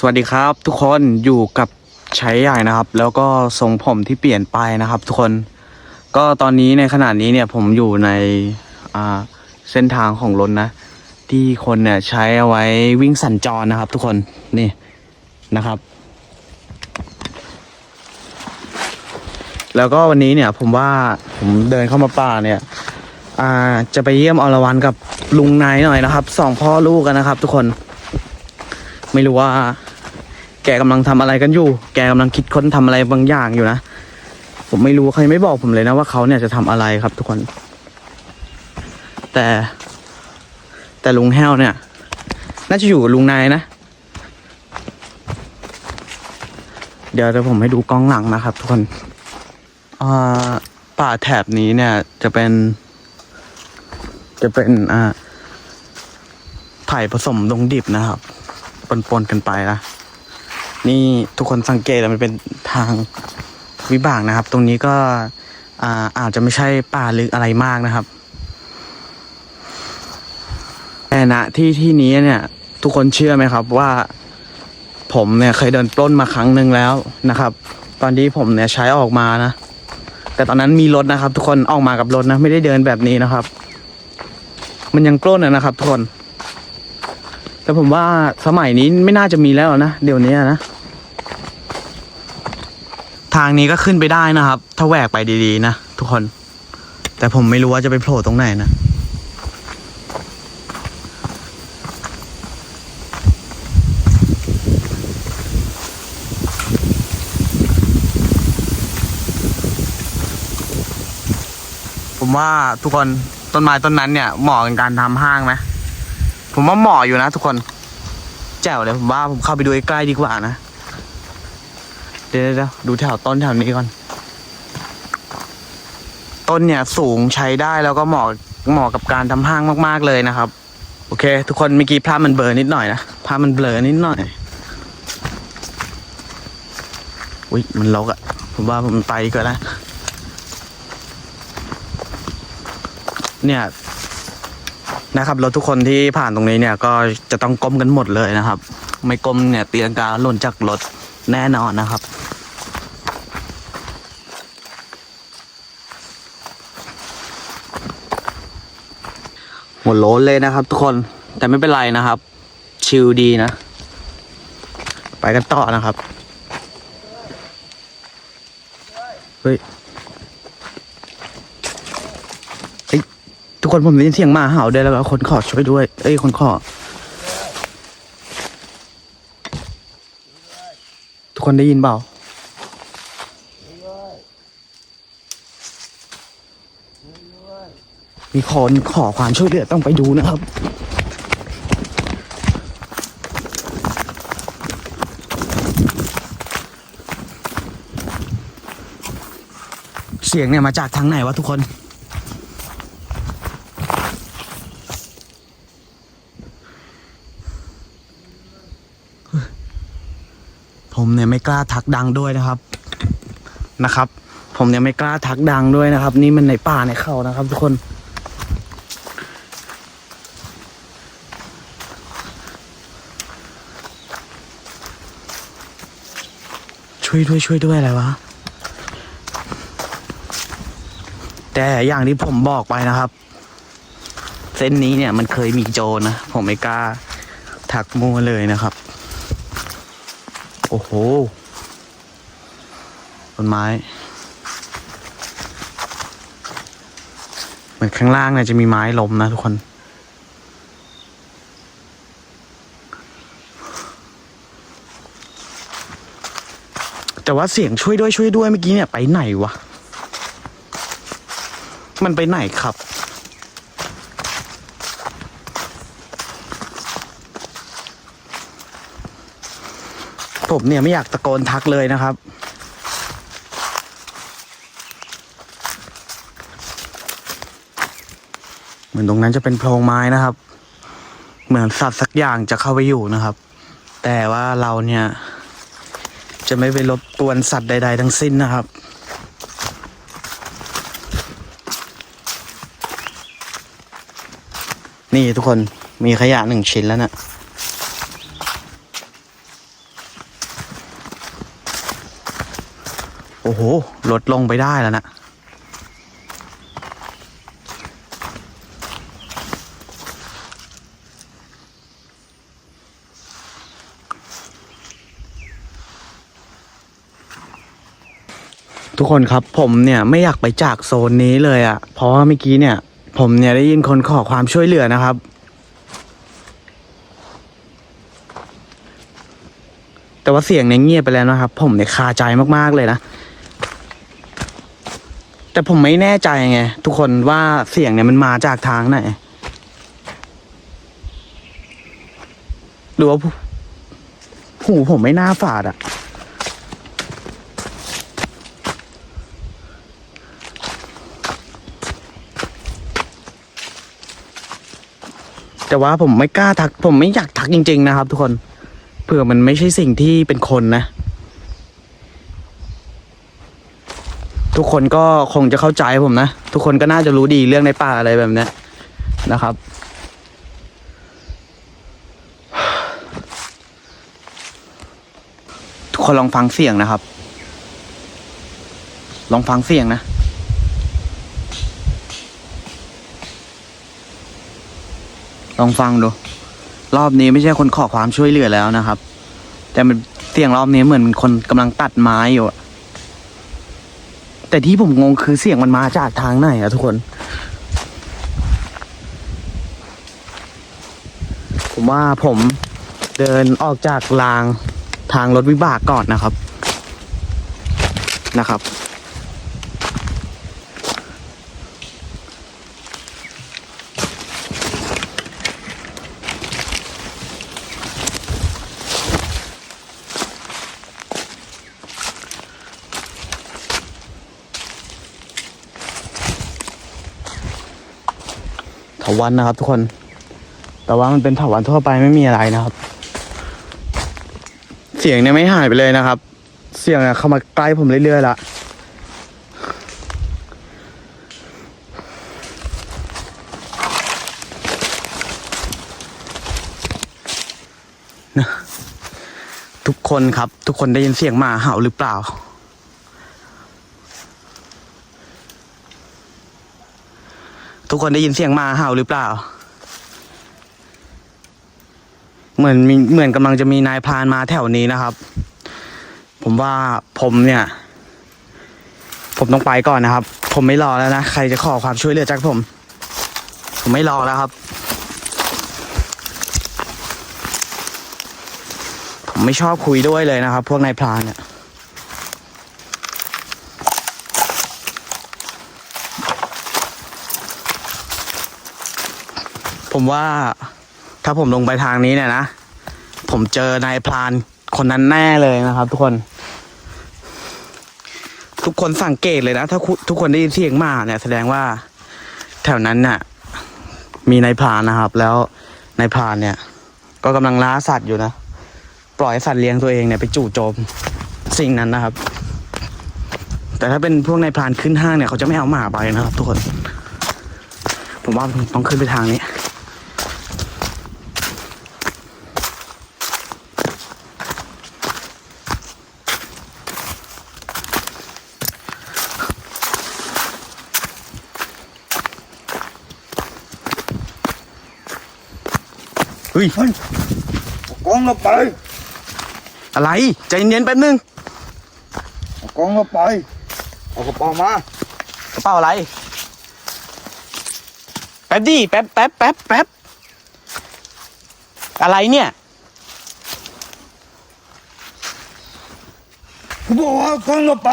สวัสดีครับทุกคนอยู่กับใช้ใหญ่นะครับ แล้วก็ทรงผมที่เปลี่ยนไปนะครับ ทุกคนก็ตอนนี้ในขณะนี้เนี่ยผมอยู่ในเส้นทางของรถนะ ที่คนเนี่ยใช้เอาไว้วิ่งสัญจรนะครับ ทุกคนนี่นะครับ แล้วก็วันนี้เนี่ยผมว่าผมเดินเข้ามาป่าเนี่ยจะไปเยี่ยมอรวรันกับลุงนายหน่อยนะครับสองพ่อลูกกันนะครับ ทุกคนไม่รู้ว่า กกำลังทำอะไรกันอยู่ แกกำลังคิดค้นทำอะไรบางอย่างอยู่นะ ผมไม่รู้เขาไม่บอกผมเลยนะว่าเขาเนี่ยจะทำอะไรครับทุกคน แต่ แต่ลุงแห้วเนี่ย น่าจะอยู่กับลุงนายนะ เดี๋ยวเดี๋ยวผมให้ดูกล้องหลังนะครับ ทุกคนอ่าป่าแถบนี้เนี่ยจะเป็น จะเป็นอ่าไผ่ผสมลงดิบนะครับปนๆกันไปนะ นี่ทุกคนสังเกตแล้วมันเป็นทางวิบากนะครับ ตรงนี้ก็อ่าอาจจะไม่ใช่ป่าลึกอะไรมากนะครับ แต่ณที่ที่นี้เนี่ย ทุกคนเชื่อไหมครับว่า ผมเนี่ยเคยเดินปล้นมาครั้งหนึ่งแล้วนะครับ ตอนที่ผมเนี่ยใช้ออกมานะ แต่ตอนนั้นมีรถนะครับ ทุกคนออกมากับรถนะ ไม่ได้เดินแบบนี้นะครับ มันยังปล้นอะนะครับ ทุกคน แต่ผมว่าสมัยนี้ไม่น่าจะมีแล้วนะเดี๋ยวนี้นะ ทางนี้ก็ขึ้นไปได้นะครับ ถ้าแหวกไปดีๆนะทุกคน แต่ผมไม่รู้ว่าจะไปโผล่ตรงไหนนะผมว่าทุกคนต้นไม้ต้นนั้นเนี่ยเหมาะกับการทำห้างไหม ผมว่าเหมาะอยู่นะทุกคน แจ๋วเลยผมว่าผมเข้าไปดูใกล้ๆดีกว่านะ เดี๋ยวเดี๋ยวดูแถวต้นแถวนี้ก่อน ต้นเนี่ยสูงใช้ได้แล้วก็เหมาะเหมาะกับการทำห้างมาก ๆเลยนะครับ โอเค ทุกคนเมื่อกี้ภาพมันเบลอนิดหน่อยนะภาพมันเบลอนิดหน่อยอุ้ยมันลกอะ่ะผมว่าผมไปดีกว่อนนะเนี่ย นะครับรถทุกคนที่ผ่านตรงนี้เนี่ยก็จะต้องก้มกันหมดเลยนะครับ ไม่ก้มเนี่ยตีลังกาหล่นจากรถแน่นอนนะครับหัวโลนเลยนะครับทุกคนแต่ไม่เป็นไรนะครับ ชิลดีนะ ไปกันต่อนะครับ เฮ้ย กคนผมได้ยินเสียงหมาเห่าด้วยแล้วก็คนขอช่วยด้วย เอ้ยคนขอ ทุกคนได้ยินเปล่ามีคนขอความช่วยเหลือต้องไปดูนะครับ เสียงเนี่ยมาจากทางไหนวะทุกคน ผมเนี่ยไม่กล้าทักดังด้วยนะครับนะครับ ผมเนี่ยไม่กล้าทักดังด้วยนะครับ นี่มันในป่าในเขานะครับ ทุกคนช่วยด้วยช่วยด้วยอะไรวะ แต่อย่างที่ผมบอกไปนะครับ เส้นนี้เนี่ยมันเคยมีโจรนะ ผมไม่กล้าทักมัวเลยนะครับ โอ้โหต้นไม้ เหมือนข้างล่างเนี่ยจะมีไม้ล้มนะทุกคนแต่ว่าเสียงช่วยด้วยช่วยด้วยเมื่อกี้เนี่ยไปไหนวะ มันไปไหนครับ ผมเนี่ยไม่อยากตะโกนทักเลยนะครับ เหมือนตรงนั้นจะเป็นโพรงไม้นะครับ เหมือนสัตว์สักอย่างจะเข้าไปอยู่นะครับ แต่ว่าเราเนี่ย จะไม่ไปรบกวนสัตว์ใด ๆ ทั้งสิ้นนะครับนี่ทุกคนมีขยะหนึ่งชิ้นแล้วนะ่ะ อ้โห ลดลงไปได้แล้วนะ ทุกคนครับผมเนี่ยไม่อยากไปจากโซนนี้เลยอะ่ะ เพราะว่าเมื่อกี้เนี่ย ผมเนี่ยได้ยินคนขอความช่วยเหลือนะครับแต่ว่าเสียงเนี่ยเงียบไปแล้วนะครับ ผมเนี่ยคาใจมากๆเลยนะ แต่ผมไม่แน่ใจไง ทุกคนว่าเสียงเนี่ยมันมาจากทางไหน หรือว่าผู้หูผมไม่น่าฝาดอะแต่ว่าผมไม่กล้าทัก ผมไม่อยากทักจริง ๆ นะครับ ทุกคน เผื่อมันไม่ใช่สิ่งที่เป็นคนนะ ทุกคนก็คงจะเข้าใจผมนะ ทุกคนก็น่าจะรู้ดีเรื่องในป่าอะไรแบบนี้นะครับ ทุกคนลองฟังเสียงนะครับ ลองฟังเสียงนะลองฟังดู รอบนี้ไม่ใช่คนขอความช่วยเหลือแล้วนะครับ แต่มันเสียงรอบนี้เหมือนคนกำลังตัดไม้อยู่อะ แต่ที่ผมงงคือเสียงมันมาจากทางไหนอะทุกคน ผมว่าผมเดินออกจากรางทางรถวิบากก่อนนะครับนะครับ วันนะครับ ทุกคน แต่ว่ามันเป็นเถาวันทั่วไปไม่มีอะไรนะครับ เสียงเนี่ยไม่หายไปเลยนะครับ เสียงเนี่ยเข้ามาใกล้ผมเรื่อยๆละนะทุกคนครับ ทุกคนได้ยินเสียงหมาเห่าหรือเปล่า กคนได้ยินเสียงมาเห่าหรือเปล่า เหมือนมีเหมือนกำลังจะมีนายพรานมาแถวนี้นะครับ ผมว่าผมเนี่ย ผมต้องไปก่อนนะครับ ผมไม่รอแล้วนะ ใครจะขอความช่วยเหลือจากผม ผมไม่รอแล้วครับ ผมไม่ชอบคุยด้วยเลยนะครับ พวกนายพรานเนี่ย ผมว่า ถ้าผมลงไปทางนี้เนี่ยนะ ผมเจอนายพรานคนนั้นแน่เลยนะครับ ทุกคน ทุกคนสังเกตเลยนะ ถ้าทุกคนได้ยินเสียงหมาเนี่ย แสดงว่า แถวนั้นน่ะ มีนายพรานนะครับ แล้วนายพรานเนี่ย ก็กำลังล่าสัตว์อยู่นะปล่อยสัตว์เลี้ยงตัวเองเนี่ยไปจู่โจมสิ่งนั้นนะครับ แต่ถ้าเป็นพวกนายพรานขึ้นห้างเนี่ยเขาจะไม่เอาหมาไปนะครับ ทุกคน ผมว่าต้องขึ้นไปทางนี้ ฮ้ยเอากล้องเราไป อะไร ใจเย็นๆแป๊บนึงเอากล้องเราไปเอากระเป๋ามากระเป๋าอะไร แป๊บดิแป๊บแป๊บแป๊บแป๊บอะไรเนี่ยเขาบอกว่าเอากล้องเราไป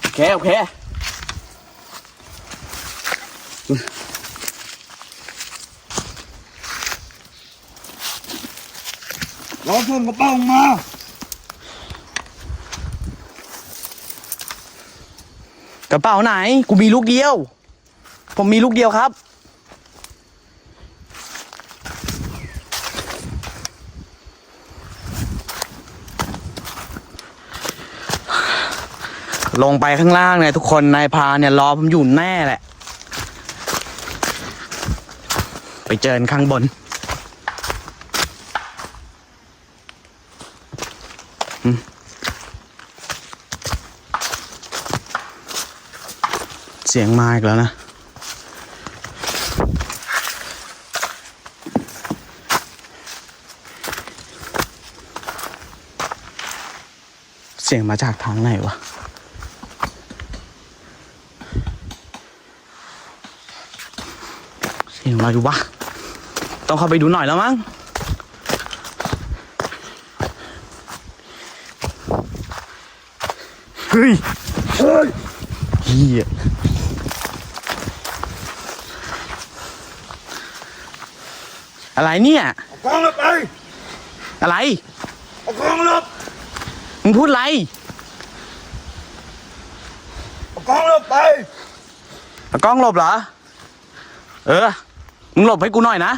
โอเค โอเค รอเราส่งกระเป๋ามากระเป๋าไหน กูมีลูกเดียว ผมมีลูกเดียวครับ ลงไปข้างล่างเนี่ยทุกคนนายพรานเนี่ยรอผมอยู่แน่แหละ ไปเจอกันข้างบน เสียงมาอีกแล้วนะ เสียงมาจากทางไหนวะเสียงอะไรวะ ต้องเข้าไปดูหน่อยแล้วมั้งเฮ้ยเฮ้ยเฮีย อะไรเนี่ยเอากล้องเราไปอะไรเอากล้องหลบมึงพูดอะไรเอากล้องเราไปเอากล้องหลบเหรอ เออ มึงหลบให้กูหน่อยนะ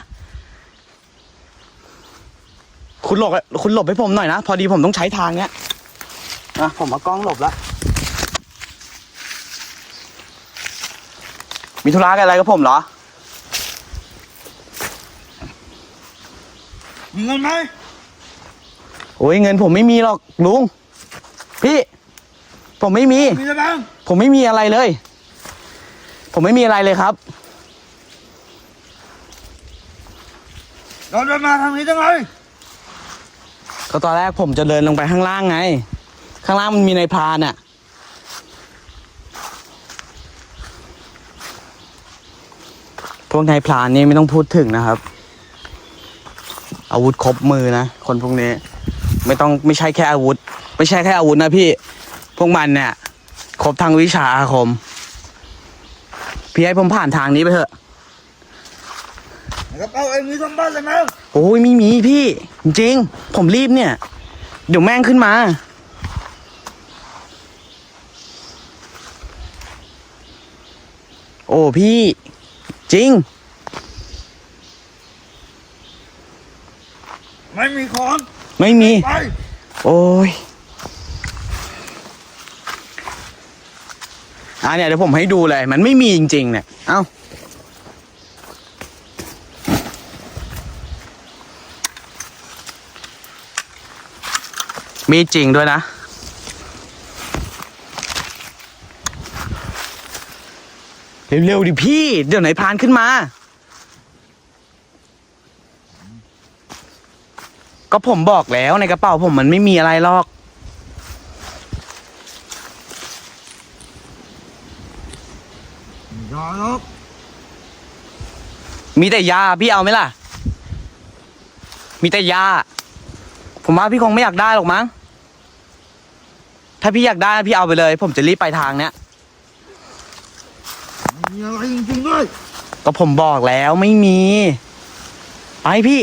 คุณหลบคุณหลบให้ผมหน่อยนะ พอดีผมต้องใช้ทางเนี้ยอะผมเอากล้องหลบแล้วมีธุระอะไรกับผมเหรอ มีเงินไหมโอ้ยเงินผมไม่มีหรอกลุง พี่ ผมไม่มี มีอะไรบ้างผมไม่มีอะไรเลย ผมไม่มีอะไรเลยครับ เราเดินมาทางนี้ได้ไงก็ตอนแรกผมจะเดินลงไปข้างล่างไง ข้างล่างมันมีในายพรานอะพวกนายพรานนี่ไม่ต้องพูดถึงนะครับ อาวุธครบมือนะ คนพวกนี้ ไม่ต้องไม่ใช่แค่อาวุธ ไม่ใช่แค่อาวุธนะพี่ พวกมันเนี่ย ครบทางวิชาอาคม พี่ให้ผมผ่านทางนี้ไปเถอะในกระเป๋าเองมีสมบัติอะไรไหมโอ้ยไม่มีพี่ จริงๆผมรีบเนี่ย เดี๋ยวแม่งขึ้นมาโอ้พี่ จริง ไม่มีของไม่มี ไปโอ้ยอะเนี่ยเดี๋ยวผมให้ดูเลย มันไม่มีจริง ๆ เนี่ย เอ้า มีจริงด้วยนะ เร็ว ๆ ดิพี่ เดี๋ยวไหนพรานขึ้นมา ก็ผมบอกแล้วในกระเป๋าผมมันไม่มีอะไรหรอกอย่าลบมีแต่ยาพี่เอาไหมล่ะ มีแต่ยา ผมว่าพี่คงไม่อยากได้หรอกมั้ง ถ้าพี่อยากได้พี่เอาไปเลย ผมจะรีบไปทางเนี้ย ไม่มีอะไรจริงๆด้วยก็ผมบอกแล้วไม่มี ไปพี่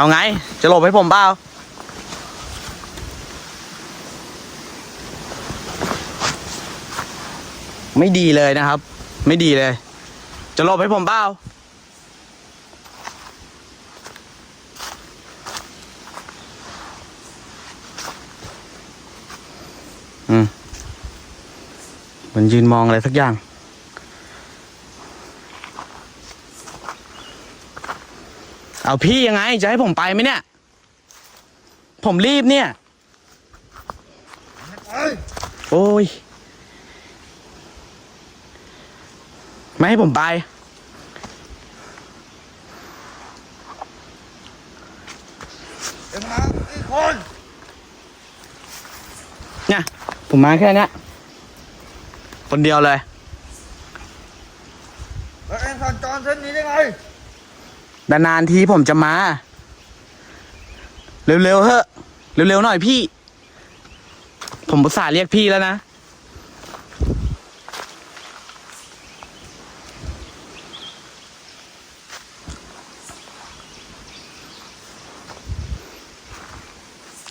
เอาไง จะหลบให้ผมเปล่าไม่ดีเลยนะครับ ไม่ดีเลย จะหลบให้ผมเปล่าอืมมันยืนมองอะไรสักอย่าง เอาพี่ยังไง จะให้ผมไปไหมเนี่ย ผมรีบเนี่ยไปโอ้ย ไม่ให้ผมไปเอ็งมาอีกคนเนี่ย ผมมาแค่เนี้ยคนเดียวเลย แล้วเอ็งสัญจรเส้นนี้ได้ไง นานๆทีผมจะมา เร็วๆเถอเร็วๆหน่อยพี่ ผมอุตส่าเรียกพี่แล้วนะ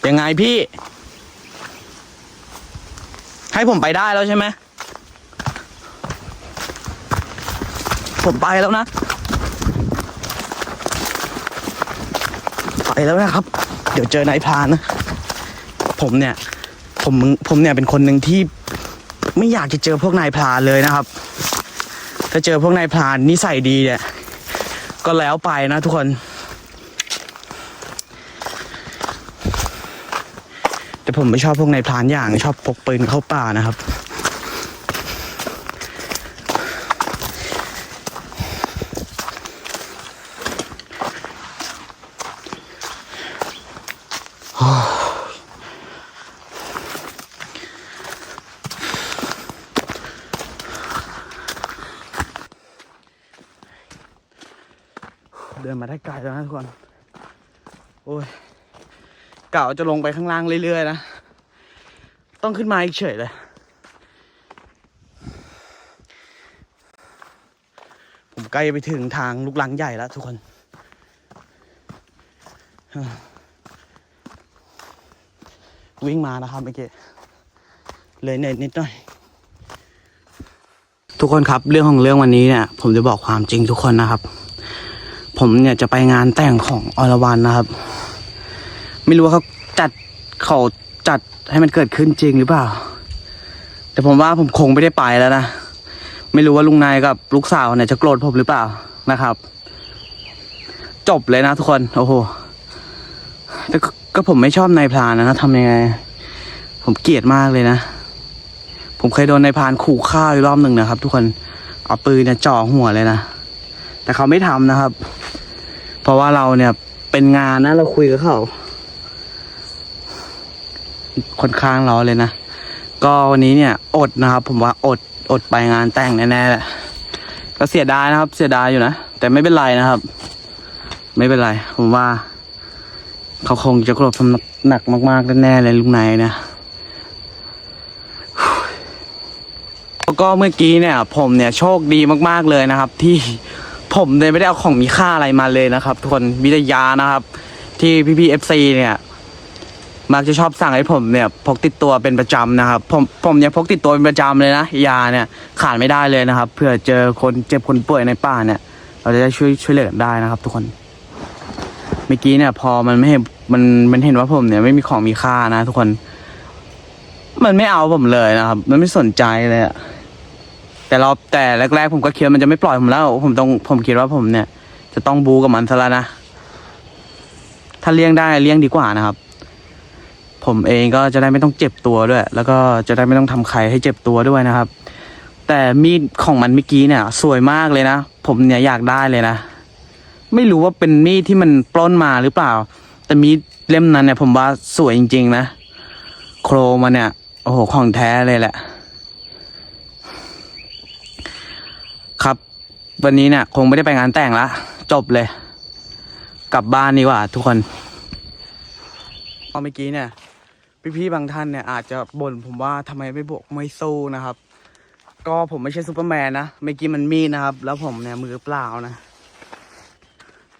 ยังไงพี่ ให้ผมไปได้แล้วใช่ไหม ผมไปแล้วนะ ไป แล้วนะครับ เดี๋ยวเจอนายพรานนะผมเนี่ย ผมผมเนี่ยเป็นคนหนึ่งที่ไม่อยากจะเจอพวกนายพรานเลยนะครับ ถ้าเจอพวกนายพรานนิสัยดีเนี่ย ก็แล้วไปนะทุกคน แต่ผมไม่ชอบพวกนายพรานอย่างชอบพกปืนเข้าป่านะครับ มาได้ไกลแล้วนะทุกคน โอ้ยเก่าจะลงไปข้างล่างเรื่อยๆนะ ต้องขึ้นมาอีกเฉยเลย ผมใกล้ไปถึงทางลูกลังใหญ่แล้วทุกคนวิ่งมานะครับเมื่อกี้เลยเหนื่อยนิดหน่อย ทุกคนครับเรื่องของเรื่องวันนี้เนี่ย ผมจะบอกความจริงทุกคนนะครับ ผมเนี่ยจะไปงานแต่งของอรวรันนะครับ ไม่รู้ว่าเขาจัดเขาจัดให้มันเกิดขึ้นจริงหรือเปล่า แต่ผมว่าผมคงไม่ได้ไปแล้วนะ ไม่รู้ว่าลุงนายกับลูกสาวเนี่ยจะโกรธผมหรือเปล่านะครับ จบเลยนะทุกคน โอ้โหแต่ก็ผมไม่ชอบนายพรานนะทำยังไง ผมเกลียดมากเลยนะ ผมเคยโดนนายพรานขู่ฆ่าอยู่รอบหนึ่งนะครับ ทุกคนเอาปืนเนี่ยจ่อหัวเลยนะ แต่เขาไม่ทำนะครับ เพราะว่าเราเนี่ยเป็นงานนะเราคุยกับเขาค่อนข้างร้อนเลยนะ ก็วันนี้เนี่ยอดนะครับ ผมว่าอดอดไปงานแต่งแน่ๆแหละก็เสียดายนะครับ เสียดายอยู่นะแต่ไม่เป็นไรนะครับ ไม่เป็นไรผมว่า เขาคงจะกรบทำหนักมากๆแน่ๆเลยลุงนายนะแล้วก็เมื่อกี้เนี่ย ผมเนี่ยโชคดีมากๆเลยนะครับ ที่ ผมเนี่ยไม่ได้เอาของมีค่าอะไรมาเลยนะครับ ทุกคนมีแต่ยานะครับ ที่พี่พีเอฟซีเนี่ย มักจะชอบสั่งให้ผมเนี่ย พกติดตัวเป็นประจำนะครับ ผมผมเนี่ยพกติดตัวเป็นประจำเลยนะยาเนี่ยขาดไม่ได้เลยนะครับเผื่อเจอคนเจ็บคนป่วยในป่าเนี่ย เราจะได้ช่วยช่วยเหลือได้นะครับ ทุกคนเมื่อกี้เนี่ย พอมันไม่เห็นมันมันเห็นว่าผมเนี่ย ไม่มีของมีค่านะ ทุกคน มันไม่เอาผมเลยนะครับ มันไม่สนใจเลยอะ แต่เราแต่แรกๆผมก็คิดว่ามันจะไม่ปล่อยผมแล้ว ผมต้องผมคิดว่าผมเนี่ย จะต้องบูกับมันซะแล้วนะ ถ้าเลี้ยงได้เลี้ยงดีกว่านะครับ ผมเองก็จะได้ไม่ต้องเจ็บตัวด้วย แล้วก็จะได้ไม่ต้องทำใครให้เจ็บตัวด้วยนะครับ แต่มีดของมันเมื่อกี้เนี่ย สวยมากเลยนะ ผมเนี่ยอยากได้เลยนะ ไม่รู้ว่าเป็นมีดที่มันปล้นมาหรือเปล่า แต่มีดเล่มนั้นเนี่ย ผมว่าสวยจริง ๆ นะ โครมันเนี่ย โอ้โหของแท้เลยแหละ ครับ วันนี้เนี่ย คงไม่ได้ไปงานแต่งละจบเลย กลับบ้านดีกว่าทุกคนเอาเมื่อกี้เนี่ย พี่ๆบางท่านเนี่ย อาจจะบ่นผมว่าทำไมไม่บวกไม่สู้นะครับ ก็ผมไม่ใช่ซูเปอร์แมนนะเมื่อกี้มันมีดนะครับ แล้วผมเนี่ยมือเปล่านะ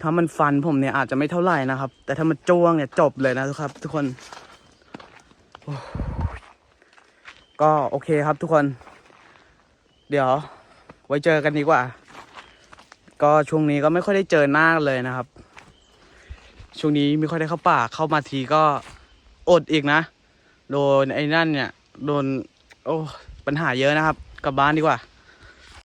ถ้ามันฟันผมเนี่ยอาจจะไม่เท่าไหร่นะครับ แต่ถ้ามันจ้วงเนี่ยจบเลยนะครับ ทุกคนก็โอเคครับทุกคน เดี๋ยว ไว้เจอกันดีกว่า ก็ช่วงนี้ก็ไม่ค่อยได้เจอหน้าเลยนะครับ ช่วงนี้ไม่ค่อยได้เข้าป่าเข้ามาทีก็อดอีกนะ โดนไอ้นั่นเนี่ย โดน โอ้ปัญหาเยอะนะครับ กลับบ้านดีกว่า